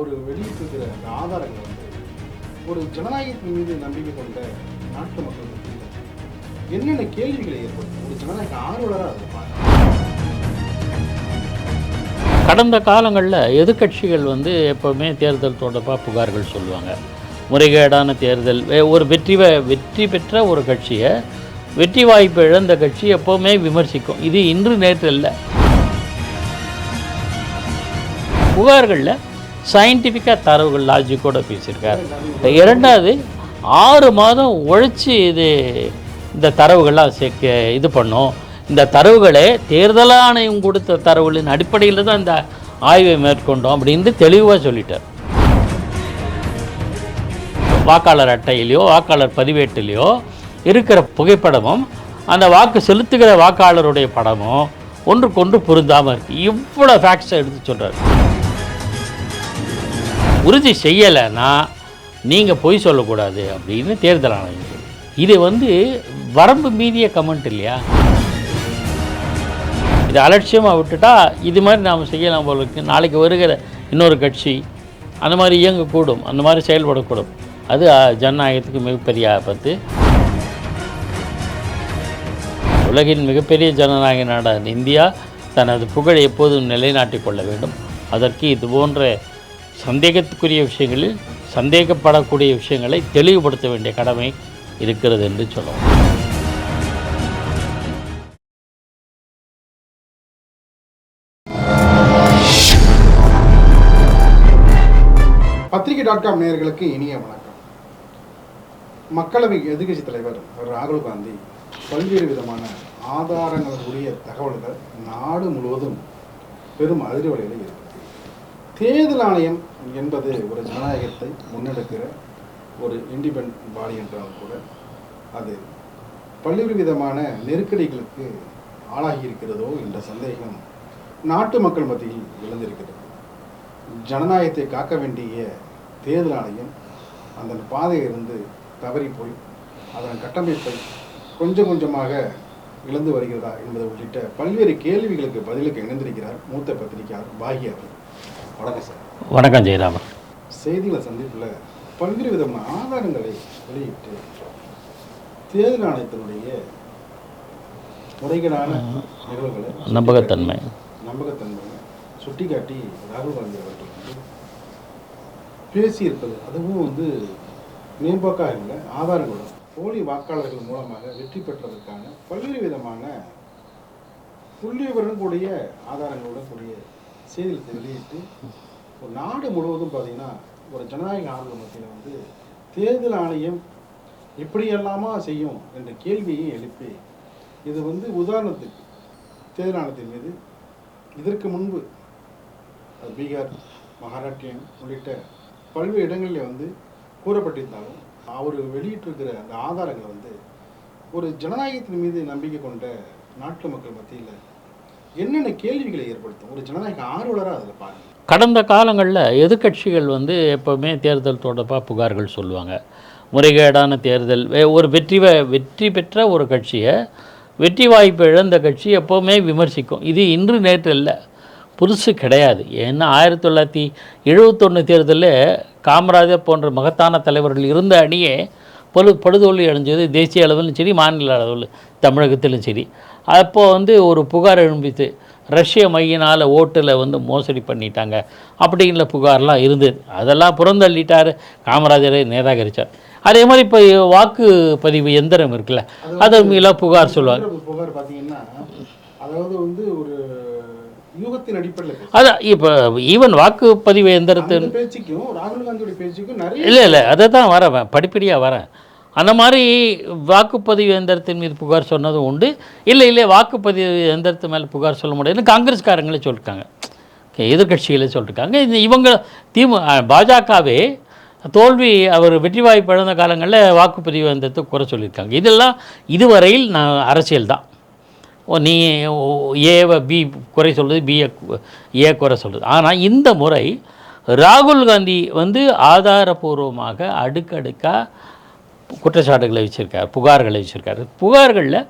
அவர் வெளியிட்டிருக்கிற அந்த ஆதாரங்கள் வந்து ஒரு ஜனநாயகத்தின் மீது நம்பிக்கை கொண்ட நாட்டு மக்கள் என்னென்ன கேள்விகளை ஏற்படுத்தும்? ஒரு ஜனநாயக ஆர்வலராக இருப்பாங்க கடந்த காலங்களில் எதிர்கட்சிகள் வந்து எப்போவுமே தேர்தல் தொடர்பாக புகார்கள் சொல்லுவாங்க. முறைகேடான தேர்தல் ஒரு வெற்றி வெற்றி பெற்ற ஒரு கட்சியை வெற்றி வாய்ப்பு இழந்த கட்சி எப்போவுமே விமர்சிக்கும். இது இன்று நேற்று இல்லை புகார்களில் சயின்டிஃபிக்காக தரவுகள் லாஜிக்கோடு பேசியிருக்கார். இரண்டாவது ஆறு மாதம் உழைச்சி இது இந்த தரவுகள்லாம் சேர்க்க இது பண்ணும். இந்த தரவுகளே தேர்தல் ஆணையம் கொடுத்த தரவுகளின் அடிப்படையில் தான் இந்த ஆய்வை மேற்கொண்டோம் அப்படின்னு தெளிவாக சொல்லிட்டார். வாக்காளர் அட்டையிலையோ வாக்காளர் பதிவேட்டிலையோ இருக்கிற புகைப்படமும் அந்த வாக்கு செலுத்துகிற வாக்காளருடைய படமும் ஒன்றுக்கொன்று பொருந்தாமல் இருக்குது இவ்வளோ ஃபேக்ட்ஸை எடுத்து சொல்கிறார் உறுதி செய்யலைன்னா நீங்கள் பொய் சொல்லக்கூடாது அப்படின்னு தேர்தல் ஆணையம் இது வந்து வரம்பு மீதிய கமெண்ட் இல்லையா? இது அலட்சியமாக விட்டுட்டா இது மாதிரி நாம் செய்யலாம் போல இருக்கு. நாளைக்கு வருகிற இன்னொரு கட்சி அந்த மாதிரி இயங்கக்கூடும் அந்த மாதிரி செயல்படக்கூடும். அது ஜனநாயகத்துக்கு மிகப்பெரிய ஆபத்து. உலகின் மிகப்பெரிய ஜனநாயக நாடான இந்தியா தனது புகழை எப்போதும் நிலைநாட்டிக் கொள்ள வேண்டும். அதற்கு இது போன்ற சந்தேகத்துக்குரிய விஷயங்களில் சந்தேகப்படக்கூடிய விஷயங்களை தெளிவுபடுத்த வேண்டிய கடமை இருக்கிறது என்று சொல்லலாம் பத்திரிகை டாட் காம் நேயர்களுக்கு இனிய வணக்கம். மக்களவை எதிர்க்கட்சி தலைவர் ராகுல் காந்தி பல்வேறு விதமான ஆதாரங்களுடைய தகவல்கள் நாடு முழுவதும் பெரும் அதிர்வலைகளை ஏற்படுத்தி தேர்தல் ஆணையம் என்பது ஒரு ஜனநாயகத்தை முன்னெடுக்கிற ஒரு இண்டிபெண்ட் பாடி என்றாலும் கூட அது பல்வேறு விதமான நெருக்கடிகளுக்கு ஆளாகி இருக்கிறதோ என்ற சந்தேகம் நாட்டு மக்கள் மத்தியில் எழுந்திருக்கிறது. ஜனநாயகத்தை காக்க வேண்டிய தேர்தல் ஆணையம் அந்த பாதையிலிருந்து தவறி போய் அதன் கட்டமைப்பை கொஞ்சம் கொஞ்சமாக இழந்து வருகிறதா என்பது உள்ளிட்ட பல்வேறு கேள்விகளுக்கு பதிலுக்கு இணைந்திருக்கிறார் மூத்த பத்திரிகையாளர் பாக்யா அவர்கள். வணக்கம் சார். வணக்கம் ஜெயராமன். செய்திகளை சந்திப்பில் பல்வேறு விதமான ஆதாரங்களை வெளியிட்டு தேர்தல் ஆணையத்தினுடைய முறைகேடான நிகழ்வுகளை நம்பகத்தன்மை. நம்பகத்தன்மை சுட்டிக்காட்டி ராகுல் காந்தி அவர்கள் வந்து பேசியிருப்பது அதுவும் வந்து மேம்போக்காக இல்லை ஆதாரங்களுடன் போலி வாக்காளர்கள் மூலமாக வெற்றி பெற்றதற்கான பல்வேறு விதமான புள்ளிவிவரம் கூடிய ஆதாரங்களுடன் கூடிய செய்திகளை வெளியிட்டு ஒரு நாடு முழுவதும் பார்த்தீங்கன்னா ஒரு ஜனநாயக ஆர்வம் மத்தியில் வந்து தேர்தல் ஆணையம் எப்படியெல்லாமா செய்யும் என்ற கேள்வியை எழுப்பி இது வந்து உதாரணத்துக்கு தேர்தல் ஆணையத்தின் மீது இதற்கு முன்பு அது பீகார் மகாராஷ்டிரம் உள்ளிட்ட பல்வேறு இடங்களில் வந்து கூறப்பட்டிருந்தாலும் அவர் வெளியிட்டிருக்கிற அந்த ஆதாரங்களை வந்து ஒரு ஜனநாயகத்தின் மீது நம்பிக்கை கொண்ட நாட்டு மக்கள் மத்தியில் என்னென்ன கேள்விகளை ஏற்படுத்தும்? ஒரு ஜனநாயக ஆர்வலராக அதில் பாருங்கள் கடந்த காலங்களில் எதிர்க்கட்சிகள் வந்து எப்போவுமே தேர்தல் தொடர்பாக புகார்கள் சொல்லுவாங்க. முறைகேடான தேர்தல் வே- ஒரு வெற்றி வெற்றி பெற்ற ஒரு கட்சியை வெற்றி வாய்ப்பு இழந்த கட்சி எப்போவுமே விமர்சிக்கும். இது இன்று நேற்று இல்லை புதுசு கிடையாது. ஏன்னா ஆயிரத்தி தொள்ளாயிரத்தி எழுபத்தொன்று தேர்தலில் காமராஜர் போன்ற மகத்தான தலைவர்கள் இருந்த அணியே பழு படுதோல்வி அடைஞ்சது தேசிய அளவிலும் சரி மாநில அளவில் தமிழகத்திலும் சரி. அப்போது வந்து ஒரு புகார் எழும்பித்து ரஷ்ய மையினால் ஓட்டில் வந்து மோசடி பண்ணிட்டாங்க. அப்படிங்கிற புகார்லாம் இருந்தது. அதெல்லாம் புறந்தள்ளிட்டார் காமராஜரை நிராகரித்தார் அதே மாதிரி இப்போ வாக்குப்பதிவு எந்திரம் இருக்குல்ல அது மீள புகார் சொல்லுவாங்க புகார் பார்த்தீங்கன்னா அதாவது வந்து ஒரு யூகத்தின் அடிப்படையில் அதான் இப்போ ஈவன் வாக்குப்பதிவு எந்திரத்தை அந்த பேச்சுக்கும் ராகுல் காந்தியோட பேச்சுக்கும் இல்லை இல்லை அதை தான் வரேன் படிப்படியாக வரேன். அந்த மாதிரி வாக்குப்பதிவு எந்திரத்தின் மீது புகார் சொன்னதும் உண்டு. இல்லை இல்லை வாக்குப்பதிவு எந்திரத்து மேலே புகார் சொல்ல முடியாதுன்னு காங்கிரஸ்காரங்களே சொல்லியிருக்காங்க எதிர்கட்சிகளே சொல்லியிருக்காங்க இந்த இவங்க திமு பாஜகவே தோல்வி அவர் வெற்றி வாய்ப்பு இழந்த காலங்களில் வாக்குப்பதிவு எந்திரத்தை குறை சொல்லியிருக்காங்க. இதெல்லாம் இதுவரையில் நான் அரசியல் தான். ஓ நீ ஏவை பி குறை சொல்கிறது பிஏ ஏ குறை சொல்கிறது ஆனால் இந்த முறை ராகுல் காந்தி வந்து ஆதாரபூர்வமாக அடுக்கடுக்காக குற்றச்சாட்டுகளை வச்சுருக்கார் புகார்களை வச்சுருக்காரு. புகார்களில்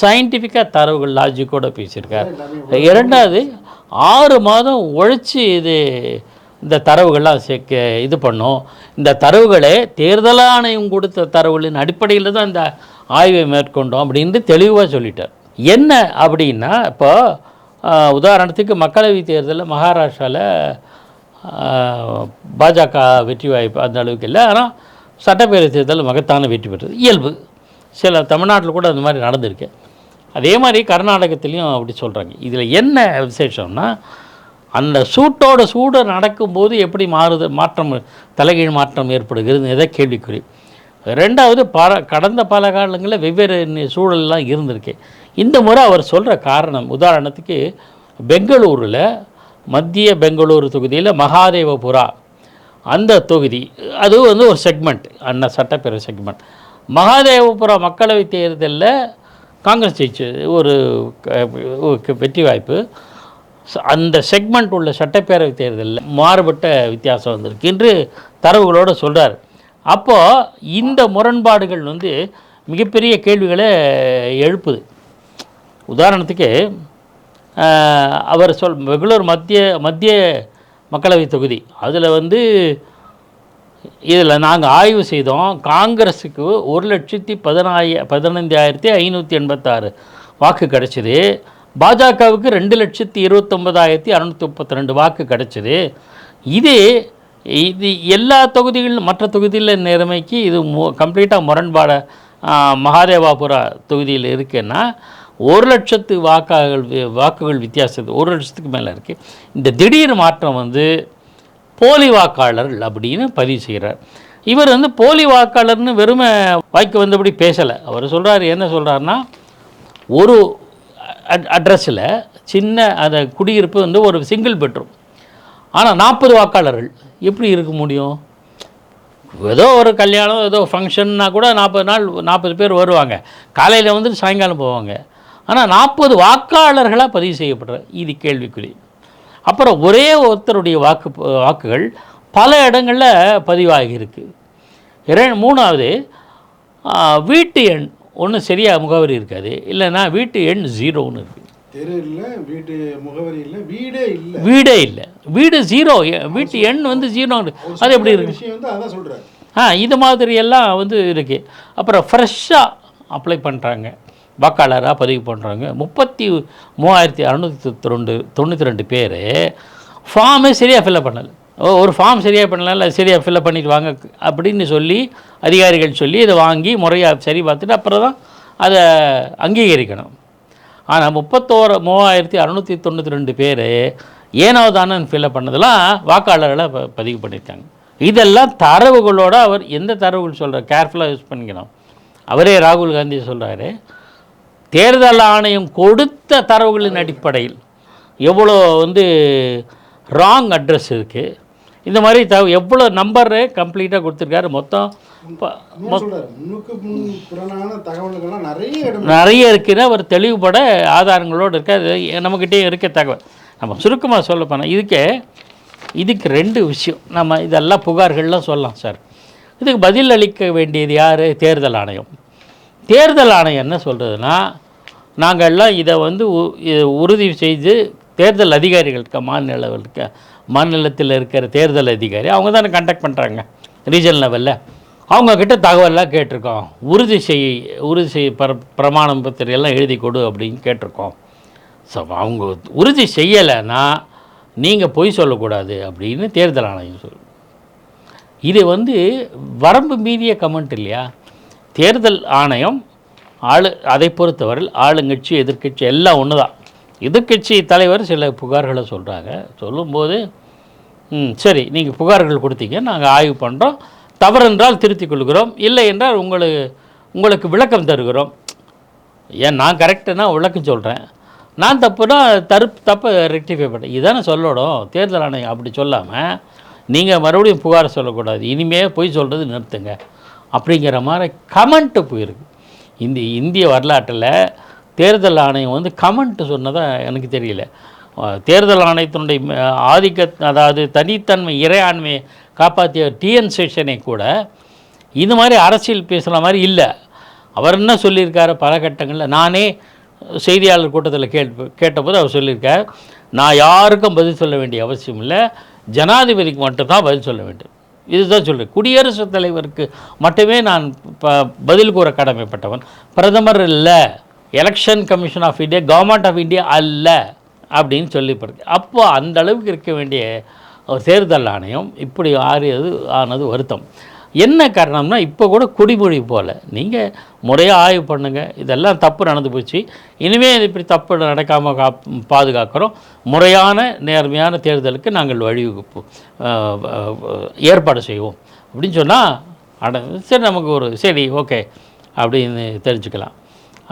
சயின்டிஃபிக்காக தரவுகள் லாஜிக்கோடு பேசியிருக்கார். இரண்டாவது ஆறு மாதம் உழைச்சி இது இந்த தரவுகள்லாம் சேர்க்க இது பண்ணும். இந்த தரவுகளை தேர்தல் ஆணையம் கொடுத்த தரவுகளின் அடிப்படையில் தான் இந்த ஆய்வை மேற்கொண்டோம் அப்படின்ட்டு தெளிவாக சொல்லிட்டார். என்ன அப்படின்னா இப்போ உதாரணத்துக்கு மக்களவைத் தேர்தலில் மகாராஷ்டிராவில் பாஜக வெற்றி வாய்ப்பு அந்த அளவுக்கு இல்லை. ஆனால் சட்டப்பேரவை தேர்தல் மகத்தான வெற்றி பெற்றது. இயல்பு. சில தமிழ்நாட்டில் கூட அந்த மாதிரி நடந்திருக்கு. அதே மாதிரி கர்நாடகத்துலேயும் அப்படி சொல்கிறாங்க இதில் என்ன விசேஷம்னா அந்த சூட்டோட சூடு நடக்கும்போது எப்படி மாறுது மாற்றம் தலைகீழ் மாற்றம் ஏற்படுகிறது எதை கேள்விக்குறி. ரெண்டாவது பல கடந்த பல காலங்களில் வெவ்வேறு நி- சூழல்லாம் இருந்திருக்கு. இந்த முறை அவர் சொல்கிற காரணம் உதாரணத்துக்கு பெங்களூரில் மத்திய பெங்களூரு தொகுதியில் மகாதேவபுரா அந்த தொகுதி அது வந்து ஒரு செக்மெண்ட் அந்த சட்டப்பேரவை செக்மெண்ட் மகாதேவபுரம் மக்களவை தேர்தலில் காங்கிரஸ் ஜெயிச்சு ஒரு க- வெற்றி வாய்ப்பு. அந்த செக்மெண்ட் உள்ள சட்டப்பேரவை தேர்தலில் மாறுபட்ட வித்தியாசம் வந்திருக்கு. என்று தரவுகளோடு சொல்கிறார் அப்போது இந்த முரண்பாடுகள் வந்து மிகப்பெரிய கேள்விகளை எழுப்புது. உதாரணத்துக்கு அவர் சொல் ரெகுலர் மத்திய மத்திய மக்களவை தொகுதி. அதில் வந்து இதில் நாங்கள் ஆய்வு செய்தோம். காங்கிரஸுக்கு ஒரு லட்சத்தி பதினாய பதினைந்தாயிரத்தி ஐநூற்றி எண்பத்தாறு வாக்கு கிடச்சிது. பாஜகவுக்கு ரெண்டு லட்சத்தி இருபத்தொம்பதாயிரத்தி அறநூற்றி முப்பத்தி ரெண்டு வாக்கு கிடச்சிது. இது இது எல்லா தொகுதிகளிலும் மற்ற தொகுதியில் நிலைமைக்கு இது மு கம்ப்ளீட்டாக முரண்பாட மகாதேவாபுரா தொகுதியில் இருக்குன்னா ஒரு லட்சத்து வாக்காளர்கள் வாக்குகள் வித்தியாசத்து ஒரு லட்சத்துக்கு மேலே இருக்குது இந்த திடீர் மாற்றம் வந்து போலி வாக்காளர்கள் அப்படின்னு பதிவு செய்கிறார் இவர் வந்து போலி வாக்காளர்னு வெறுமை வாய்க்கு வந்தபடி பேசலை. அவர் சொல்கிறார் என்ன சொல்கிறாருன்னா ஒரு அட்ரஸில் சின்ன அந்த குடியிருப்பு வந்து ஒரு சிங்கிள் பெட்ரூம். ஆனால் நாற்பது வாக்காளர்கள் எப்படி இருக்க முடியும்? ஏதோ ஒரு கல்யாணம் ஏதோ ஃபங்க்ஷன்னா கூட நாற்பது நாள் நாற்பது பேர் வருவாங்க. காலையில் வந்து சாயங்காலம் போவாங்க. ஆனால் நாற்பது வாக்காளர்களாக பதிவு செய்யப்படுற இது கேள்விக்குறி. அப்புறம் ஒரே ஒருத்தருடைய வாக்கு வாக்குகள் பல இடங்களில் பதிவாகியிருக்கு இரண் மூணாவது ஆ, வீட்டு எண் ஒன்றும் சரியாக முகவரி இருக்காது. இல்லைன்னா வீட்டு எண் ஜீரோன்னு இருக்குது முகவரி இல்லை வீடே இல்லை. வீடே இல்லை. வீடு ஜீரோ வீட்டு எண் வந்து ஜீரோ அது எப்படி இருக்கு? ஆ இது மாதிரி எல்லாம் வந்து இருக்குது அப்புறம் ஃப்ரெஷ்ஷாக அப்ளை பண்ணுறாங்க வாக்காளராக பதிவு பண்ணுறாங்க முப்பத்தி மூவாயிரத்தி அறநூற்றி ரெண்டு தொண்ணூற்றி ரெண்டு பேர் ஃபார்மே சரியாக ஃபில்அப் பண்ணலை. ஓ ஒரு ஃபார்ம் சரியாக பண்ணல சரியாக ஃபில்அப் பண்ணிட்டு வாங்க அப்படின்னு சொல்லி அதிகாரிகள் சொல்லி இதை வாங்கி முறையாக சரி பார்த்துட்டு அப்புறம் தான் அதை அங்கீகரிக்கணும். ஆனால் முப்பத்தோரு மூவாயிரத்தி அறநூற்றி தொண்ணூற்றி ரெண்டு பேர் ஏனோ தானே ஃபில்அப் பண்ணதெல்லாம் வாக்காளர்களை ப- பதிவு பண்ணியிருக்காங்க இதெல்லாம் தரவுகளோட அவர் எந்த தரவுகள் சொல்கிறார் கேர்ஃபுல்லாக யூஸ் பண்ணிக்கணும். அவரே ராகுல் காந்தி சொல்கிறாரு தேர்தல் ஆணையம் கொடுத்த தரவுகளின் அடிப்படையில் எவ்வளோ வந்து ராங் அட்ரஸ் இருக்குது இந்த மாதிரி தகவ எவ்வளோ நம்பரு கம்ப்ளீட்டாக கொடுத்துருக்காரு. மொத்தம் நிறைய இருக்குன்னு அவர் தெளிவுபட ஆதாரங்களோடு இருக்க அது நம்மக்கிட்டே இருக்க தகவல். நம்ம சுருக்கமாக சொல்ல போனால் இதுக்கே இதுக்கு ரெண்டு விஷயம். நம்ம இதெல்லாம் புகார்கள்லாம் சொல்லலாம் சார். இதுக்கு பதில் அளிக்க வேண்டியது யார்? தேர்தல் ஆணையம். தேர்தல் ஆணையம் என்ன சொல்கிறதுனா நாங்கள் எல்லாம் இதை வந்து உ- உறுதி செய்து தேர்தல் அதிகாரிகள் இருக்க மாநில இருக்க மாநிலத்தில் இருக்கிற தேர்தல் அதிகாரி அவங்க தானே கண்டக்ட் பண்ணுறாங்க ரீஜன் லெவலில் அவங்கக்கிட்ட தகவல்லாம் கேட்டிருக்கோம். உறுதி செய் உறுதி செய் பிர பிரமாணம் பத்திரையெல்லாம் எழுதி கொடு அப்படின்னு கேட்டிருக்கோம். ஸோ அவங்க உறுதி செய்யலைன்னா நீங்கள் பொய் சொல்லக்கூடாது அப்படின்னு தேர்தல் ஆணையம் சொல்லு இது வந்து வரம்பு மீறிய கமெண்ட் இல்லையா? தேர்தல் ஆணையம் ஆளு அதை பொறுத்தவரையில் ஆளுங்கட்சி எதிர்க்கட்சி எல்லாம் ஒன்று தான் எதிர்க்கட்சி தலைவர் சில புகார்களை சொல்கிறாங்க சொல்லும்போது ம் சரி நீங்கள் புகார்கள் கொடுத்தீங்க நாங்கள் ஆய்வு பண்ணுறோம் தவறென்றால் திருத்திக் கொள்கிறோம். இல்லை என்றால் உங்களுக்கு உங்களுக்கு விளக்கம் தருகிறோம். ஏன் நான் கரெக்டுனா விளக்கம் சொல்கிறேன் நான் தப்புனா தரு தப்பை ரெக்டிஃபை பண்ணேன் இதானே சொல்லணும். தேர்தல் ஆணையம் அப்படி சொல்லாமல் நீங்கள் மறுபடியும் புகார் சொல்லக்கூடாது. இனிமே பொய் சொல்கிறது நிறுத்துங்க. அப்படிங்கிற மாதிரி கமெண்ட்டு போயிருக்கு. இந்த இந்திய வரலாற்றில் தேர்தல் ஆணையம் வந்து கமெண்ட் சொன்னதாக எனக்கு தெரியல. தேர்தல் ஆணையத்தினுடைய ஆதிக்க அதாவது தனித்தன்மை இறையாண்மையை காப்பாற்றிய டிஎன் சேஷனை கூட இது மாதிரி அரசியல் பேசுகிற மாதிரி இல்லை. அவர் என்ன சொல்லியிருக்காரு பல கட்டங்களில்? நானே செய்தியாளர் கூட்டத்தில் கேட் கேட்டபோது அவர் சொல்லியிருக்கார் நான் யாருக்கும் பதில் சொல்ல வேண்டிய அவசியம் இல்லை. ஜனாதிபதிக்கு மட்டும்தான் பதில் சொல்ல வேண்டும். இதுதான் சொல்கிறேன் குடியரசுத் தலைவருக்கு மட்டுமே நான் ப பதில் கூற கடமைப்பட்டவன். பிரதமர் இல்லை election commission of India government of India அல்ல அப்படின்னு சொல்லிப்படுது அப்போ அந்த அளவுக்கு இருக்க வேண்டிய தேர்தல் ஆணையம் இப்படி ஆறியது ஆனது வருத்தம். என்ன காரணம்னா இப்போ கூட குடிமொழி போல். நீங்கள் முறையாக ஆய்வு பண்ணுங்கள் இதெல்லாம் தப்பு நடந்து போச்சு. இனிமேல் இப்படி தப்பு நடக்காமல் கா பாதுகாக்கிறோம். முறையான நேர்மையான தேர்தலுக்கு நாங்கள் வழிவகுப்போம் ஏற்பாடு செய்வோம். அப்படின்னு சொன்னால் அட சரி நமக்கு ஒரு சரி ஓகே அப்படின்னு தெரிஞ்சுக்கலாம்.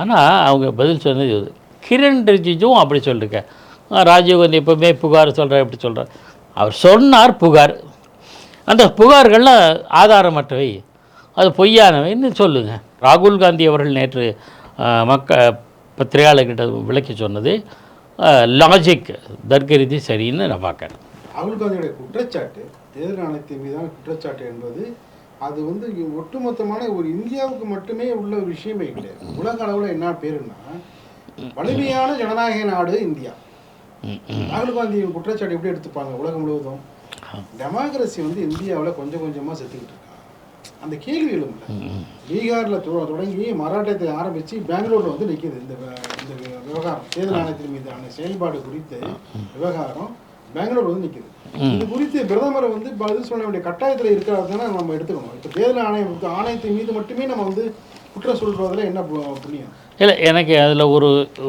ஆனால் அவங்க பதில் சொன்னது இது. கிரண் ரிஜிஜும் அப்படி சொல்லிருக்க ராஜீவ்காந்தி எப்போவுமே புகார் சொல்கிறார் எப்படி சொல்கிறார் அவர் சொன்னார் புகார். அந்த புகார்கள்லாம் ஆதாரமற்றவை. அது பொய்யானவைன்னு சொல்லுங்கள் ராகுல் காந்தி அவர்கள் நேற்று மக்க பத்திரிகையாளர்கிட்ட விளக்கி சொன்னது லாஜிக் தர்க்கரீதி சரின்னு நான் பார்க்குறேன். ராகுல் காந்தியுடைய குற்றச்சாட்டு தேர்தல் ஆணையத்தின் மீதான குற்றச்சாட்டு என்பது அது வந்து ஒட்டுமொத்தமான ஒரு இந்தியாவுக்கு மட்டுமே உள்ள ஒரு விஷயமே கிடையாது. உலக அளவில் என்ன பேருன்னா வலிமையான ஜனநாயக நாடு இந்தியா. ராகுல் காந்தியின் குற்றச்சாட்டு எப்படி எடுத்துப்பாங்க உலகம் முழுவதும்? டெமோக்ரஸி வந்து இந்தியாவில் கொஞ்சம் கொஞ்சமாக செத்துக்கிட்டு இருக்காங்க அந்த கேள்வி எழும்பல. பீகாரில் தொடங்கி மராட்டியத்தை ஆரம்பித்து பெங்களூரில் வந்து நிற்கிது இந்த இந்த விவகாரம். தேர்தல் ஆணையத்தின் மீதான செயல்பாடு குறித்து விவகாரம் பெங்களூர் வந்து நிற்கிது இது குறித்து பிரதமர் வந்து பதில் சொல்ல வேண்டிய கட்டாயத்தில் இருக்கிறதான நம்ம எடுத்துக்கணும். இப்போ தேர்தல் ஆணையம் ஆணையத்தின் மீது மட்டுமே நம்ம வந்து குற்றம் சொல்றதுல என்ன புண்ணியம்? இல்லை எனக்கு அதில் ஒரு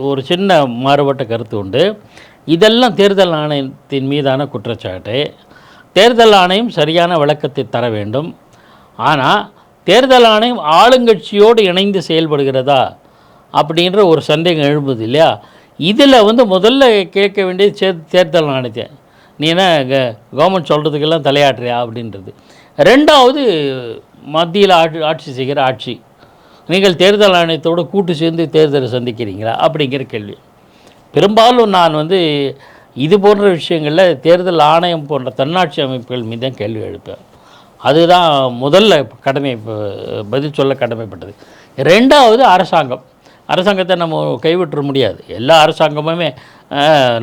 ஒரு சின்ன மாறுபட்ட கருத்து உண்டு. இதெல்லாம் தேர்தல் ஆணையத்தின் மீதான குற்றச்சாட்டு. தேர்தல் ஆணையம் சரியான விளக்கத்தை தர வேண்டும். ஆனால் தேர்தல் ஆணையம் ஆளுங்கட்சியோடு இணைந்து செயல்படுகிறதா அப்படின்ற ஒரு சந்தேகம் எழும்புது இல்லையா? இதில் வந்து முதல்ல கேட்க வேண்டியது சே தேர்தல் ஆணையத்தை. நீ என்ன கவர்மெண்ட் சொல்கிறதுக்கெல்லாம் தலையாட்டுறியா அப்படின்றது. ரெண்டாவது மத்தியில் ஆட்சி ஆட்சி செய்கிற ஆட்சி. நீங்கள் தேர்தல் ஆணையத்தோடு கூட்டு சேர்ந்து தேர்தலை சந்திக்கிறீங்களா அப்படிங்கிற கேள்வி. பெரும்பாலும் நான் வந்து இது போன்ற விஷயங்களில் தேர்தல் ஆணையம் போன்ற தன்னாட்சி அமைப்புகள் மீது தான் கேள்வி எழுப்பேன். அதுதான் முதல்ல கடமை பதில் சொல்ல கடமைப்பட்டது. ரெண்டாவது அரசாங்கம். அரசாங்கத்தை நம்ம கைவிட்டுற முடியாது. எல்லா அரசாங்கமுமே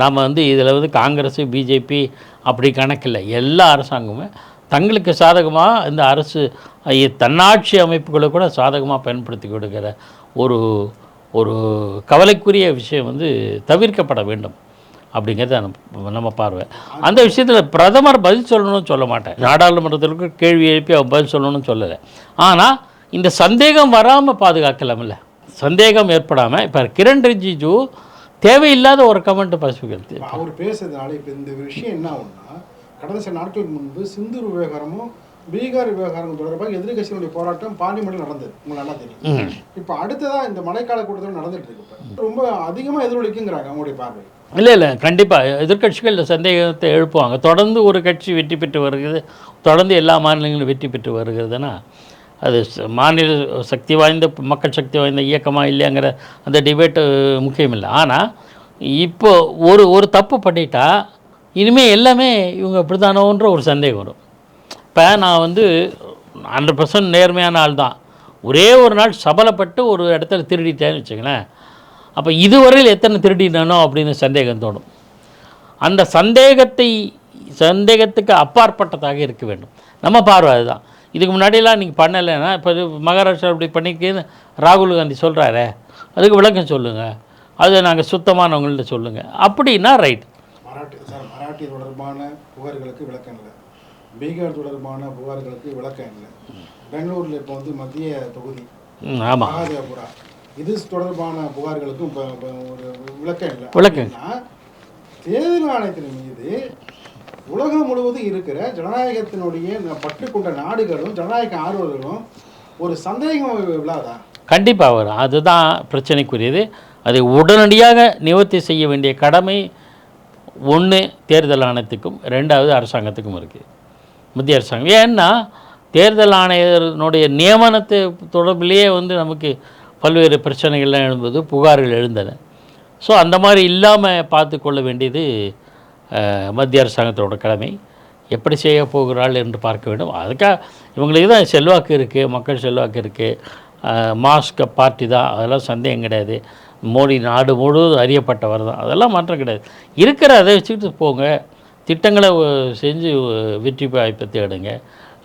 நாம் வந்து இதில் வந்து காங்கிரஸ் பிஜேபி அப்படி கணக்கில்லை. எல்லா அரசாங்கமுமே தங்களுக்கு சாதகமாக இந்த அரசு தன்னாட்சி அமைப்புகளை கூட சாதகமாக பயன்படுத்தி கொடுக்கிற ஒரு ஒரு கவலைக்குரிய விஷயம் வந்து தவிர்க்கப்பட வேண்டும். அப்படிங்கிறது நம்ம பார்வை. அந்த விஷயத்தில் பிரதமர் பதில் சொல்லணும்னு சொல்ல மாட்டேன். நாடாளுமன்றத்திற்கு கேள்வி எழுப்பி அவர் பதில் சொல்லணும்னு சொல்லலை. ஆனால் இந்த சந்தேகம் வராமல் பாதுகாக்கலாம்ல. சந்தேகம் ஏற்படாமல் இப்போ கிரண் ரிஜிஜு தேவையில்லாத ஒரு கமெண்ட் பசிக்கிறது அவர் பேசுறதுனால இப்போ இந்த விஷயம் என்ன ஆகும்னா கடந்த சில நாட்களுக்கு முன்பு சிந்தூர் விவகாரமும் பீகார் விவகாரம் தொடர்பாக எதிர்க்கட்சிகளுடைய போராட்டம் பார்லிமெண்ட்ல நடந்தது. உங்களுக்கு நல்லா தெரியும். இப்போ அடுத்ததா இந்த மழைக்கால கூட்டத்தில் நடந்துட்டு இருக்கு. ரொம்ப அதிகமா எதிரொலிக்குங்கிறாங்க அவங்களுடைய பார்வை. இல்லை இல்லை. கண்டிப்பாக எதிர்க்கட்சிகள் இந்த சந்தேகத்தை எழுப்புவாங்க. தொடர்ந்து ஒரு கட்சி வெற்றி பெற்று வருகிறது. தொடர்ந்து எல்லா மாநிலங்களும் வெற்றி பெற்று வருகிறதுனா அது மாநில சக்தி வாய்ந்த மக்கள் சக்தி வாய்ந்த இயக்கமா இல்லையாங்கிற அந்த டிபேட்டு முக்கியம் இல்லை. ஆனால் இப்போ ஒரு ஒரு தப்பு பண்ணிட்டா இனிமேல் எல்லாமே இவங்க இப்படிதானோன்ற ஒரு சந்தேகம் வரும். இப்போ நான் வந்து ஹண்ட்ரட் பர்சன்ட் நேர்மையான ஆள் தான் ஒரே ஒரு நாள் சபலப்பட்டு ஒரு இடத்துல திருடிட்டேன்னு வச்சுங்களேன் அப்போ இதுவரையில் எத்தனை திருடினானோ அப்படின்னு சந்தேகம் தோணும். அந்த சந்தேகத்தை சந்தேகத்துக்கு அப்பாற்பட்டதாக இருக்க வேண்டும். நம்ம பார்வை அதுதான். இதுக்கு முன்னாடியெல்லாம் நீங்கள் பண்ணலைன்னா இப்போ இது மகாராஷ்டிரா இப்படி பண்ணிக்கன்னு ராகுல் காந்தி சொல்கிறாரே அதுக்கு விளக்கம் சொல்லுங்கள் அது நாங்கள் சுத்தமானவங்கள்ட்ட சொல்லுங்கள் அப்படின்னா ரைட் மராட்டி சார் மராட்டி தொடர்பான புகார்களுக்கு விளக்கம் இல்லை. பீகார் தொடர்பான புகார்களுக்கு விளக்கம் இல்லை. பெங்களூர்ல இப்போ வந்து மத்திய தொகுதி மகாதேவபுரா. இது தொடர்பான புகார்களுக்கும் விளக்கம் இல்லை. விளக்கம். தேர்தல் ஆணையத்தின் மீது உலகம் முழுவதும் இருக்கிற ஜனநாயகத்தினுடைய ந- பற்று கொண்ட நாடுகளும் ஜனநாயக ஆர்வலர்களும் ஒரு சந்தேகம் விழாதா? கண்டிப்பாக வரும். அதுதான் பிரச்சனைக்குரியது. அதை உடனடியாக நிவர்த்தி செய்ய வேண்டிய கடமை ஒன்று தேர்தல் ஆணையத்துக்கும் ரெண்டாவது அரசாங்கத்துக்கும் இருக்குது மத்திய அரசாங்கம். ஏன்னா தேர்தல் ஆணையருடைய நியமனத்தை தொடர்பிலேயே வந்து நமக்கு பல்வேறு பிரச்சனைகள்லாம் எழுந்தது புகார்கள் எழுந்தன. ஸோ அந்த மாதிரி இல்லாமல் பார்த்து கொள்ள வேண்டியது மத்திய அரசாங்கத்தோட கடமை. எப்படி செய்ய போகிறாள் என்று பார்க்க வேண்டும். அதுக்காக இவங்களுக்கு தான் செல்வாக்கு இருக்குது மக்கள் செல்வாக்கு இருக்குது மாஸ்க பார்ட்டி தான் அதெல்லாம் சந்தேகம் கிடையாது. மோடி நாடு முழுவதும் அறியப்பட்டவர் தான் அதெல்லாம் மாற்றம் கிடையாது. இருக்கிற அதை வச்சுக்கிட்டு போங்க. திட்டங்களை செஞ்சு வெற்றி வாய்ப்பை தேடுங்க.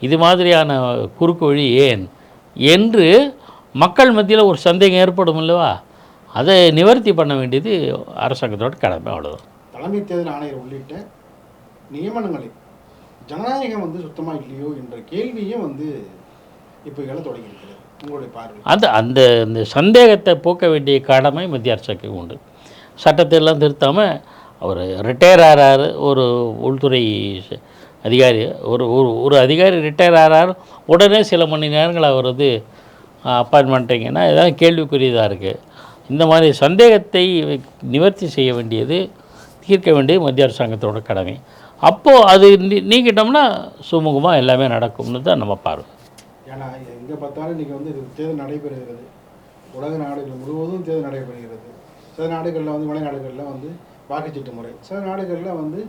இது மாதிரியான குறுக்கு வழி ஏன்? என்று மக்கள் மத்தியில் ஒரு சந்தேகம் ஏற்படும் இல்லவா அதை நிவர்த்தி பண்ண வேண்டியது அரசாங்கத்தோட கடமை அவ்வளோதான் தலைமை தேர்தல் ஆணையர் உள்ளிட்ட நியமனங்களில் ஜனநாயகம் வந்து சுத்தமாக இல்லையோ என்ற கேள்வியும் வந்து இப்போ எழ தொடங்கியிருக்கிறது. உங்களுடைய பார்வை அந்த அந்த இந்த சந்தேகத்தை போக்க வேண்டிய கடமை மத்திய அரசுக்கு உண்டு. சட்டத்தை எல்லாம் திருத்தாமல் அவர் ரிட்டையர் ஆகிறாரு ஒரு உள்துறை அதிகாரி ஒரு ஒரு ஒரு அதிகாரி ரிட்டையர் ஆகிறார் உடனே சில மணி நேரங்கள் அவர் வந்து அப்பாயின்மெண்ட்டிங்கன்னா ஏதாவது கேள்விக்குரியதாக இருக்குது இந்த மாதிரி சந்தேகத்தை நிவர்த்தி செய்ய வேண்டியது தீர்க்க வேண்டியது மத்திய அரசாங்கத்தோட கடமை. அப்போது அது நீ நீக்கிட்டோம்னா சுமூகமாக எல்லாமே நடக்கும்னு தான் நம்ம பார்வை. ஏன்னா எங்கே பார்த்தாலும் இன்றைக்கி வந்து தேர்தல் நடைபெறுகிறது. உலக நாடுகள் முழுவதும் தேர்தல் நடைபெறுகிறது. சில நாடுகளில் வந்து மலைநாடுகளில் வந்து வாக்குச்சீட்டு முறை. சில நாடுகளில் வந்து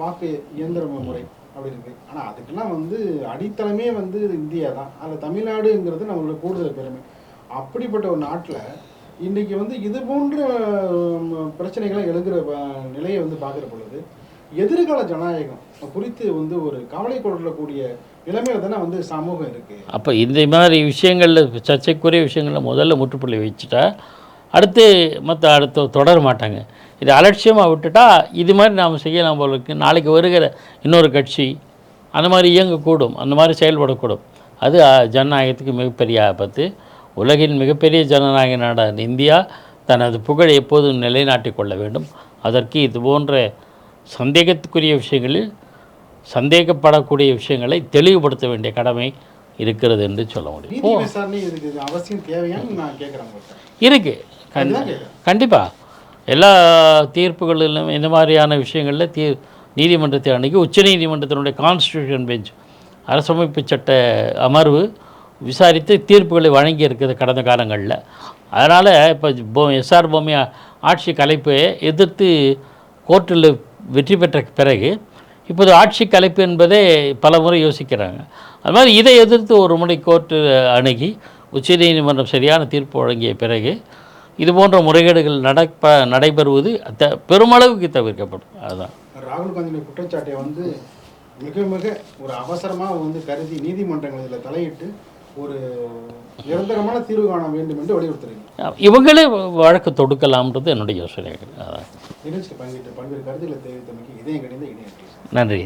வாக்கு இயந்திர முறை அப்படி இருக்குது ஆனால் அதுக்கெல்லாம் வந்து அடித்தளமே வந்து இந்தியா தான். அதில் தமிழ்நாடுங்கிறது நம்மளோட கூடுதல் பெருமை. அப்படிப்பட்ட ஒரு நாட்டில் இன்றைக்கி வந்து இது போன்ற பிரச்சனைகளை எழுகிற நிலையை வந்து பார்க்குற பொழுது எதிர்கால ஜனநாயகம் குறித்து வந்து ஒரு கவலை கொள்ளக்கூடிய நிலைமையில தானே வந்து சமூகம் இருக்குது அப்போ இந்த மாதிரி விஷயங்களில் சர்ச்சைக்குரிய விஷயங்களில் முதல்ல முற்றுப்புள்ளி வச்சுட்டா அடுத்து மற்ற அடுத்து தொடர மாட்டாங்க. இது அலட்சியமாக விட்டுட்டா இது மாதிரி நாம் செய்யலாம் போல இருக்கு. நாளைக்கு வருகிற இன்னொரு கட்சி அந்த மாதிரி இயங்கக்கூடும் அந்த மாதிரி செயல்படக்கூடும். அது ஜனநாயகத்துக்கு மிகப்பெரிய ஆபத்து. உலகின் மிகப்பெரிய ஜனநாயக நாடான இந்தியா தனது புகழை எப்போதும் நிலைநாட்டிக் கொள்ள வேண்டும். அதற்கு இது போன்ற சந்தேகத்துக்குரிய விஷயங்களில் சந்தேகப்படக்கூடிய விஷயங்களை தெளிவுபடுத்த வேண்டிய கடமை இருக்கிறது என்று சொல்ல முடியும். நீதி விசாரணை இதுக்கு இது அவசியம் தேவையான்னு நான் கேட்குறேன் உங்கள்கிட்ட. இருக்கு. கண் அதுதான் கேட்குறேன். கண்டிப்பாக எல்லா தீர்ப்புகளிலும் இந்த மாதிரியான விஷயங்களில் தீ நீதிமன்றத்தை அணுகி உச்சநீதிமன்றத்தினுடைய கான்ஸ்டியூஷன் பெஞ்ச் அரசமைப்பு சட்ட அமர்வு விசாரித்து தீர்ப்புகளை வழங்கி இருக்குது கடந்த காலங்களில். அதனால் இப்போ போ எஸ்ஆர் பொம்மையா ஆட்சி கலைப்பை எதிர்த்து கோர்ட்டில் வெற்றி பெற்ற பிறகு இப்போது ஆட்சி கலைப்பு என்பதே பல முறை யோசிக்கிறாங்க. அது மாதிரி இதை எதிர்த்து ஒரு முறை கோர்ட்டு அணுகி உச்சநீதிமன்றம் சரியான தீர்ப்பு வழங்கிய பிறகு இது போன்ற முறைகேடுகள் நடப்ப நடைபெறுவது த பெருமளவுக்கு தவிர்க்கப்படும். அதுதான் ராகுல் காந்தியுடைய குற்றச்சாட்டை வந்து மிக மிக ஒரு அவசரமாக வந்து கருதி நீதிமன்றங்கள் இதில் தலையிட்டு ஒரு நிரந்தரமான தீர்வு காண வேண்டும் என்று வலியுறுத்துறீங்க. இவங்களே வழக்கு தொடுக்கலாம்ன்றது என்னுடைய யோசனை அதான். நிகழ்ச்சியில் பங்கேற்று பல்வேறு கருத்துக்களை தெரிவித்தமைக்கு இதயம் கணிந்த இணைய நன்றி.